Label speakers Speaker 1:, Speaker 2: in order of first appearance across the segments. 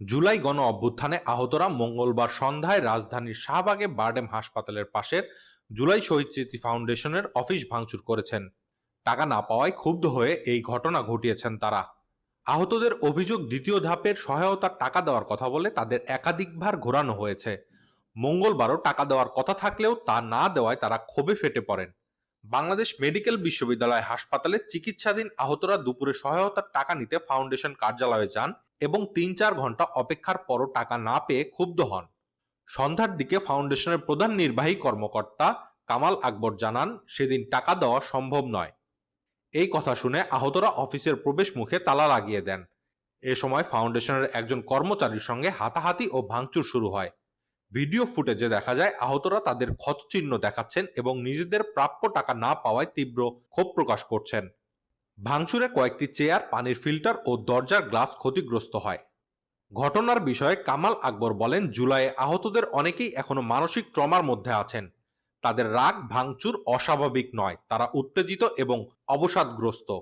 Speaker 1: জুলাই গণ অভ্যুত্থানে আহতরা মঙ্গলবার সন্ধ্যায় রাজধানীর শাহবাগে বারডেম হাসপাতালের পাশের জুলাই শহীদ স্মৃতি ফাউন্ডেশনের অফিস ভাঙচুর করেছেন। টাকা না পাওয়ায় ক্ষুব্ধ হয়ে এই ঘটনা ঘটিয়েছেন তারা। আহতদের অভিযোগ দ্বিতীয় ধাপের সহায়তার টাকা দেওয়ার কথা বলে তাদের একাধিকবার ঘোরানো হয়েছে। মঙ্গলবারও টাকা দেওয়ার কথা থাকলেও তা না দেওয়ায় তারা ক্ষোভে ফেটে পড়েন। বাংলাদেশ মেডিকেল বিশ্ববিদ্যালয় হাসপাতালে চিকিৎসাধীন আহতরা দুপুরে সহায়তার টাকা নিতে ফাউন্ডেশন কার্যালয়ে যান এবং তিন চার ঘণ্টা অপেক্ষার পরও টাকা না পেয়ে ক্ষুব্ধ হন। সন্ধ্যার দিকে ফাউন্ডেশনের প্রধান নির্বাহী কর্মকর্তা কামাল আকবর জানান, সেদিন টাকা দেওয়া সম্ভব নয়। এই কথা শুনে আহতরা অফিসের প্রবেশ মুখে তালা লাগিয়ে দেন। এ সময় ফাউন্ডেশনের একজন কর্মচারীর সঙ্গে হাতাহাতি ও ভাঙচুর শুরু হয়। ভিডিও ফুটেজে দেখা যায়, আহতরা তাদের ক্ষতচিহ্ন দেখাচ্ছেন এবং নিজেদের প্রাপ্য টাকা না পাওয়ায় তীব্র ক্ষোভ প্রকাশ করছেন। ভাঙচুরে কয়েকটি চেয়ার, পানির ফিল্টার ও দরজার গ্লাস ক্ষতিগ্রস্ত হয়। ঘটনার বিষয়ে কামাল আকবর বলেন, জুলাইয়ে আহতদের অনেকেই এখনও মানসিক ট্রমার মধ্যে আছেন। তাদের রাগ, ভাঙচুর অস্বাভাবিক নয়, তারা উত্তেজিত এবং অবসাদগ্রস্ত।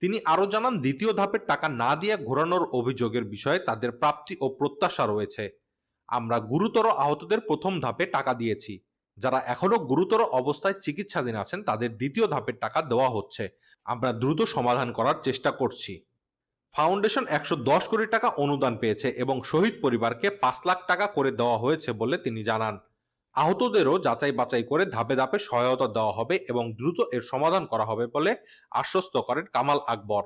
Speaker 1: তিনি আরও জানান, দ্বিতীয় ধাপের টাকা না দিয়ে ঘোরানোর অভিযোগের বিষয়ে তাদের প্রাপ্তি ও প্রত্যাশা রয়েছে। আমরা গুরুতর আহতদের প্রথম ধাপে টাকা দিয়েছি। যারা এখনও গুরুতর অবস্থায় চিকিৎসাধীন আছেন, তাদের দ্বিতীয় ধাপের টাকা দেওয়া হচ্ছে। আমরা দ্রুত সমাধান করার চেষ্টা করছি। ফাউন্ডেশন একশো দশ কোটি টাকা অনুদান পেয়েছে এবং শহীদ পরিবারকে পাঁচ লাখ টাকা করে দেওয়া হয়েছে বলে তিনি জানান। আহতদেরও যাচাই বাছাই করে ধাপে ধাপে সহায়তা দেওয়া হবে এবং দ্রুত এর সমাধান করা হবে বলে আশ্বস্ত করেন কামাল আকবর।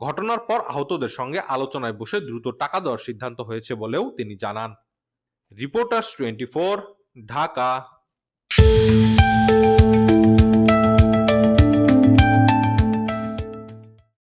Speaker 1: ঘটনার পর আহতদের সঙ্গে আলোচনায় বসে দ্রুত টাকা দেওয়ার সিদ্ধান্ত হয়েছে বলেও তিনি জানান। Reporters twenty Dhaka.